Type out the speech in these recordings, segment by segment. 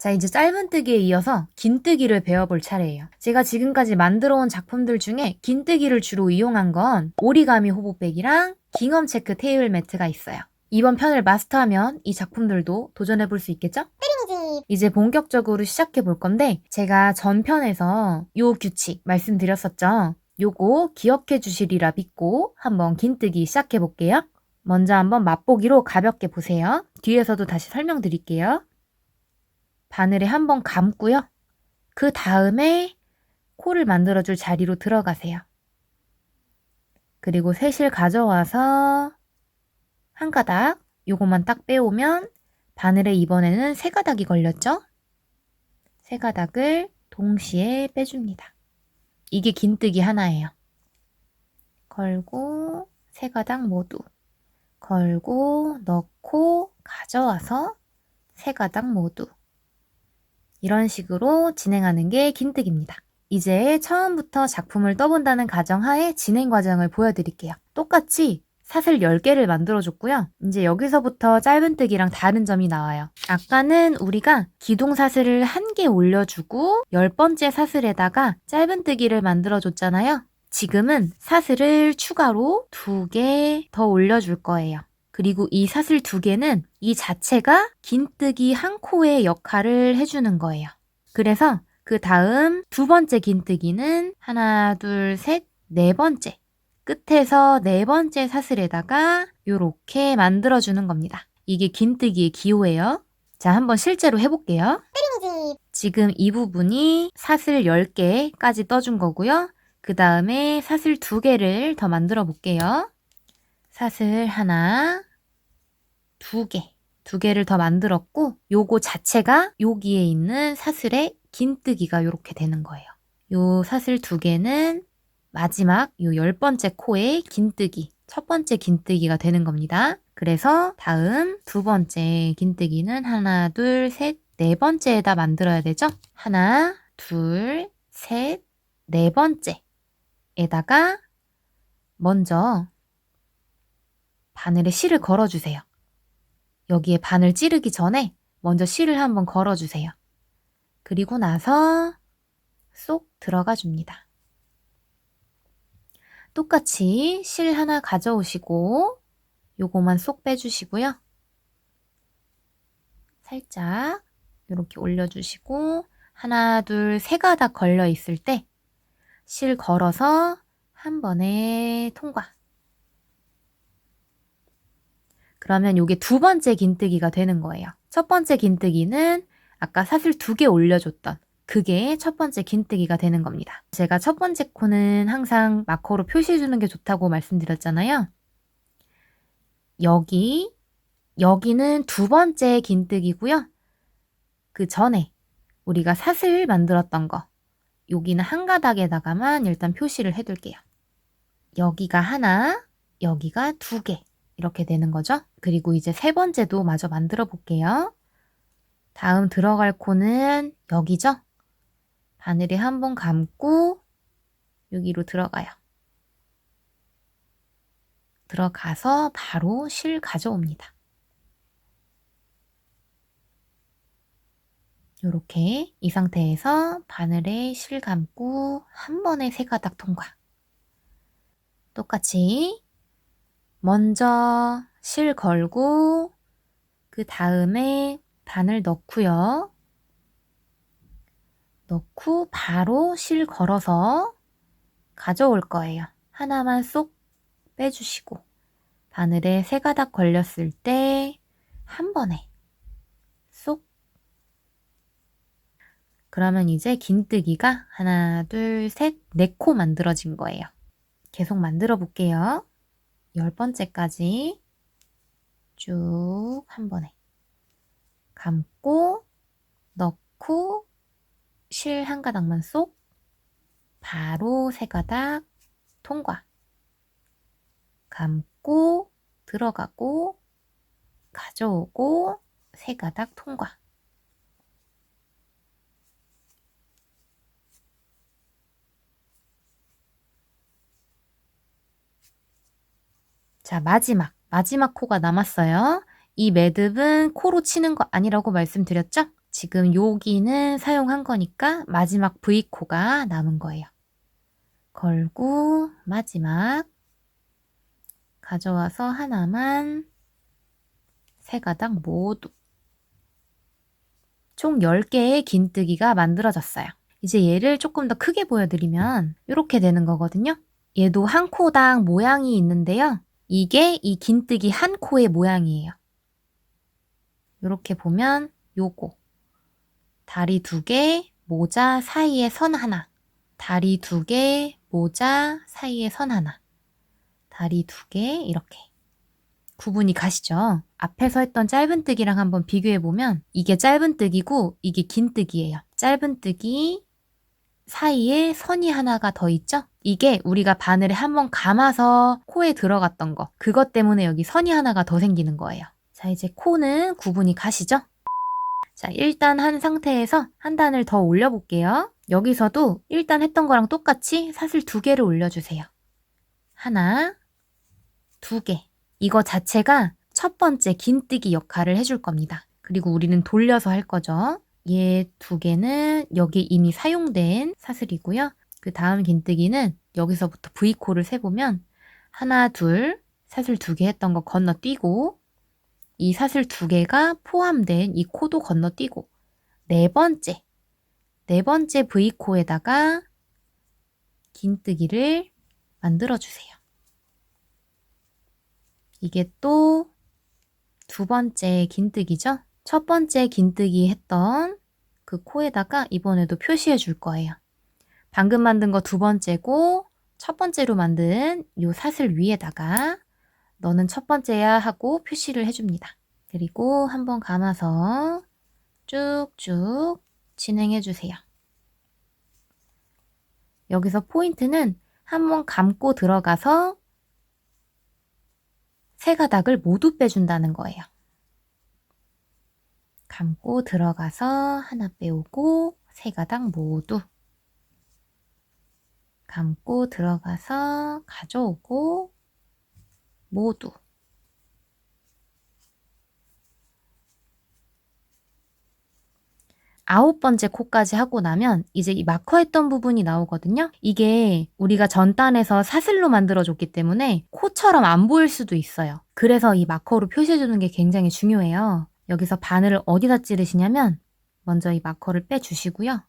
자, 이제 짧은뜨기에 이어서 긴뜨기를 배워볼 차례예요. 제가 지금까지 만들어 온 작품들 중에 긴뜨기를 주로 이용한 건 오리가미 호보백이랑 깅엄 체크 테이블 매트가 있어요. 이번 편을 마스터하면 이 작품들도 도전해 볼 수 있겠죠? 이제 본격적으로 시작해 볼 건데 제가 전편에서 요 규칙 말씀드렸었죠. 요거 기억해 주시리라 믿고 한번 긴뜨기 시작해 볼게요. 먼저 한번 맛보기로 가볍게 보세요. 뒤에서도 다시 설명드릴게요. 바늘에 한번 감고요. 그 다음에 코를 만들어줄 자리로 들어가세요. 그리고 새실 가져와서 한 가닥 요것만 딱 빼오면 바늘에 이번에는 세 가닥이 걸렸죠? 세 가닥을 동시에 빼줍니다. 이게 긴뜨기 하나예요. 걸고 세 가닥 모두 걸고 넣고 가져와서 세 가닥 모두 이런 식으로 진행하는 게 긴뜨기입니다. 이제 처음부터 작품을 떠본다는 가정하에 진행 과정을 보여드릴게요. 똑같이 사슬 10개를 만들어줬고요. 이제 여기서부터 짧은뜨기랑 다른 점이 나와요. 아까는 우리가 기둥 사슬을 한 개 올려주고 열 번째 사슬에다가 짧은뜨기를 만들어줬잖아요. 지금은 사슬을 추가로 두 개 더 올려줄 거예요. 그리고 이 사슬 두 개는 이 자체가 긴뜨기 한 코의 역할을 해주는 거예요. 그래서 그 다음 두 번째 긴뜨기는 하나, 둘, 셋, 네 번째. 끝에서 네 번째 사슬에다가 요렇게 만들어주는 겁니다. 이게 긴뜨기의 기호예요. 자, 한번 실제로 해볼게요. 지금 이 부분이 사슬 10개까지 떠준 거고요. 그 다음에 사슬 두 개를 더 만들어 볼게요. 사슬 하나, 두 개, 두 개를 더 만들었고, 요거 자체가 여기에 있는 사슬의 긴뜨기가 이렇게 되는 거예요. 요 사슬 두 개는 마지막 요 열 번째 코의 긴뜨기, 첫 번째 긴뜨기가 되는 겁니다. 그래서 다음 두 번째 긴뜨기는 하나, 둘, 셋, 네 번째에다 만들어야 되죠? 하나, 둘, 셋, 네 번째에다가 먼저 바늘에 실을 걸어주세요. 여기에 바늘 찌르기 전에 먼저 실을 한번 걸어주세요. 그리고 나서 쏙 들어가 줍니다. 똑같이 실 하나 가져오시고 요거만 쏙 빼주시고요. 살짝 이렇게 올려주시고 하나, 둘, 세 가닥 걸려 있을 때 실 걸어서 한 번에 통과. 그러면 요게 두 번째 긴뜨기가 되는 거예요. 첫 번째 긴뜨기는 아까 사슬 두 개 올려줬던 그게 첫 번째 긴뜨기가 되는 겁니다. 제가 첫 번째 코는 항상 마커로 표시해주는 게 좋다고 말씀드렸잖아요. 여기, 여기는 두 번째 긴뜨기고요. 그 전에 우리가 사슬 만들었던 거, 여기는 한 가닥에다가만 일단 표시를 해둘게요. 여기가 하나, 여기가 두 개. 이렇게 되는 거죠. 그리고 이제 세 번째도 마저 만들어 볼게요. 다음 들어갈 코는 여기죠. 바늘에 한 번 감고 여기로 들어가요. 들어가서 바로 실 가져옵니다. 이렇게 이 상태에서 바늘에 실 감고 한 번에 세 가닥 통과. 똑같이 먼저 실 걸고 그 다음에 바늘 넣고요. 넣고 바로 실 걸어서 가져올 거예요. 하나만 쏙 빼주시고 바늘에 세 가닥 걸렸을 때 한 번에 쏙 그러면 이제 긴뜨기가 하나, 둘, 셋, 네 코 만들어진 거예요. 계속 만들어 볼게요. 열 번째까지 쭉 한 번에 감고 넣고 실 한 가닥만 쏙 바로 세 가닥 통과. 감고 들어가고 가져오고 세 가닥 통과 자, 마지막. 마지막 코가 남았어요. 이 매듭은 코로 치는 거 아니라고 말씀드렸죠? 지금 여기는 사용한 거니까 마지막 V코가 남은 거예요. 걸고 마지막 가져와서 하나만 세 가닥 모두 총 10개의 긴뜨기가 만들어졌어요. 이제 얘를 조금 더 크게 보여드리면 이렇게 되는 거거든요. 얘도 한 코당 모양이 있는데요. 이게 이 긴뜨기 한 코의 모양이에요. 이렇게 보면 요거 다리 두 개, 모자 사이에 선 하나 다리 두 개, 모자 사이에 선 하나 다리 두 개 이렇게 구분이 가시죠? 앞에서 했던 짧은뜨기랑 한번 비교해보면 이게 짧은뜨기고 이게 긴뜨기예요. 짧은뜨기 사이에 선이 하나가 더 있죠? 이게 우리가 바늘에 한번 감아서 코에 들어갔던 거. 그것 때문에 여기 선이 하나가 더 생기는 거예요. 자, 이제 코는 구분이 가시죠? 자, 일단 한 상태에서 한 단을 더 올려볼게요. 여기서도 일단 했던 거랑 똑같이 사슬 두 개를 올려주세요. 하나, 두 개. 이거 자체가 첫 번째 긴뜨기 역할을 해줄 겁니다. 그리고 우리는 돌려서 할 거죠. 얘 두 개는 여기 이미 사용된 사슬이고요. 그 다음 긴뜨기는 여기서부터 V코를 세보면 하나, 둘, 사슬 두 개 했던 거 건너뛰고 이 사슬 두 개가 포함된 이 코도 건너뛰고 네 번째, 네 번째 V코에다가 긴뜨기를 만들어주세요. 이게 또 두 번째 긴뜨기죠? 첫 번째 긴뜨기 했던 그 코에다가 이번에도 표시해 줄 거예요. 방금 만든 거 두 번째고 첫 번째로 만든 요 사슬 위에다가 너는 첫 번째야 하고 표시를 해줍니다. 그리고 한번 감아서 쭉쭉 진행해 주세요. 여기서 포인트는 한 번 감고 들어가서 세 가닥을 모두 빼준다는 거예요. 감고 들어가서 하나 빼오고 세 가닥 모두 감고 들어가서 가져오고 모두 아홉 번째 코까지 하고 나면 이제 이 마커했던 부분이 나오거든요. 이게 우리가 전단에서 사슬로 만들어줬기 때문에 코처럼 안 보일 수도 있어요. 그래서 이 마커로 표시해주는 게 굉장히 중요해요. 여기서 바늘을 어디다 찌르시냐면 먼저 이 마커를 빼주시고요.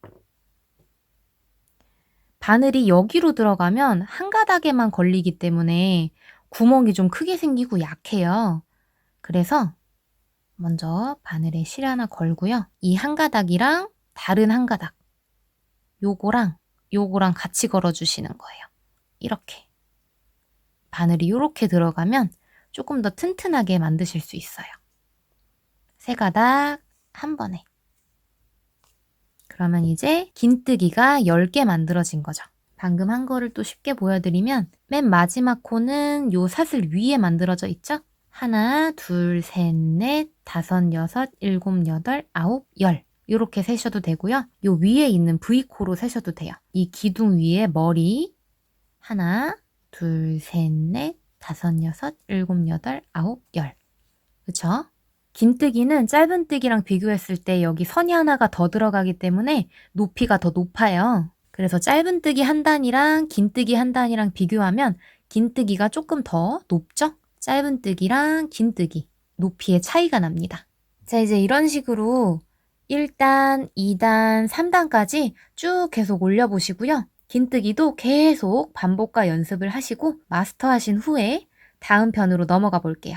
바늘이 여기로 들어가면 한 가닥에만 걸리기 때문에 구멍이 좀 크게 생기고 약해요. 그래서 먼저 바늘에 실 하나 걸고요. 이 한 가닥이랑 다른 한 가닥 요거랑 요거랑 같이 걸어주시는 거예요. 이렇게 바늘이 이렇게 들어가면 조금 더 튼튼하게 만드실 수 있어요. 세 가닥 한 번에 그러면 이제 긴뜨기가 10개 만들어진 거죠. 방금 한 거를 또 쉽게 보여드리면 맨 마지막 코는 요 사슬 위에 만들어져 있죠? 하나, 둘, 셋, 넷, 다섯, 여섯, 일곱, 여덟, 아홉, 열. 이렇게 세셔도 되고요. 요 위에 있는 V코로 세셔도 돼요. 이 기둥 위에 머리 하나, 둘, 셋, 넷, 다섯, 여섯, 일곱, 여덟, 아홉, 열. 그쵸? 긴뜨기는 짧은뜨기랑 비교했을 때 여기 선이 하나가 더 들어가기 때문에 높이가 더 높아요. 그래서 짧은뜨기 한 단이랑 긴뜨기 한 단이랑 비교하면 긴뜨기가 조금 더 높죠? 짧은뜨기랑 긴뜨기 높이의 차이가 납니다. 자, 이제 이런 식으로 1단, 2단, 3단까지 쭉 계속 올려보시고요. 긴뜨기도 계속 반복과 연습을 하시고 마스터하신 후에 다음 편으로 넘어가 볼게요.